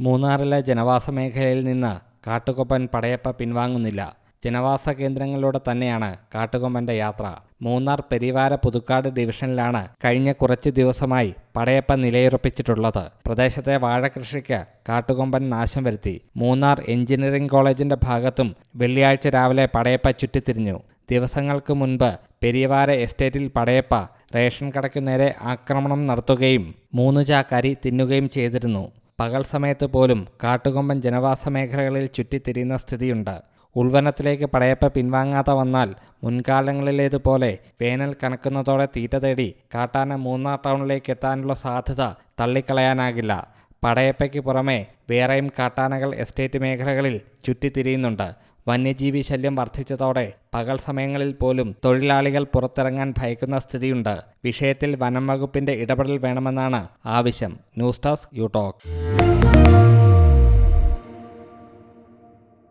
മൂന്നാറിലെ ജനവാസ മേഖലയിൽ നിന്ന് കാട്ടുകൊമ്പൻ പടയപ്പ പിൻവാങ്ങുന്നില്ല. ജനവാസ കേന്ദ്രങ്ങളിലൂടെ തന്നെയാണ് കാട്ടുകൊമ്പന്റെ യാത്ര. മൂന്നാർ പെരിവാര പുതുക്കാട് ഡിവിഷനിലാണ് കഴിഞ്ഞ കുറച്ച് ദിവസമായി പടയപ്പ നിലയുറപ്പിച്ചിട്ടുള്ളത്. പ്രദേശത്തെ വാഴകൃഷിക്ക് കാട്ടുകൊമ്പൻ നാശം വരുത്തി. മൂന്നാർ എഞ്ചിനീയറിംഗ് കോളേജിന്റെ ഭാഗത്തും വെള്ളിയാഴ്ച രാവിലെ പടയപ്പ ചുറ്റിത്തിരിഞ്ഞു. ദിവസങ്ങൾക്ക് മുൻപ് പെരിയവാര എസ്റ്റേറ്റിൽ പടയപ്പ റേഷൻ കടയ്ക്കു നേരെ ആക്രമണം നടത്തുകയും മൂന്ന് ചാക്കരി തിന്നുകയും ചെയ്തിരുന്നു. പകൽ സമയത്ത് പോലും കാട്ടുകൊമ്പൻ ജനവാസ മേഖലകളിൽ ചുറ്റിത്തിരിയുന്ന സ്ഥിതിയുണ്ട്. ഉൾവനത്തിലേക്ക് പടയപ്പ പിൻവാങ്ങാതെ വന്നാൽ മുൻകാലങ്ങളിലേതുപോലെ വേനൽ കനക്കുന്നതോടെ തീറ്റ തേടി കാട്ടാന മൂന്നാർ ടൗണിലേക്ക് എത്താനുള്ള സാധ്യത തള്ളിക്കളയാനാകില്ല. പടയപ്പയ്ക്ക് പുറമെ വേറെയും കാട്ടാനകൾ എസ്റ്റേറ്റ് മേഖലകളിൽ ചുറ്റിത്തിരിയുന്നുണ്ട്. വന്യജീവി ശല്യം വർദ്ധിച്ചതോടെ പകൽ സമയങ്ങളിൽ പോലും തൊഴിലാളികൾ പുറത്തിറങ്ങാൻ ഭയക്കുന്ന സ്ഥിതിയുണ്ട്. വിഷയത്തിൽ വനം വകുപ്പിന്റെ ഇടപെടൽ വേണമെന്നാണ് ആവശ്യം. News desk യൂടോക്.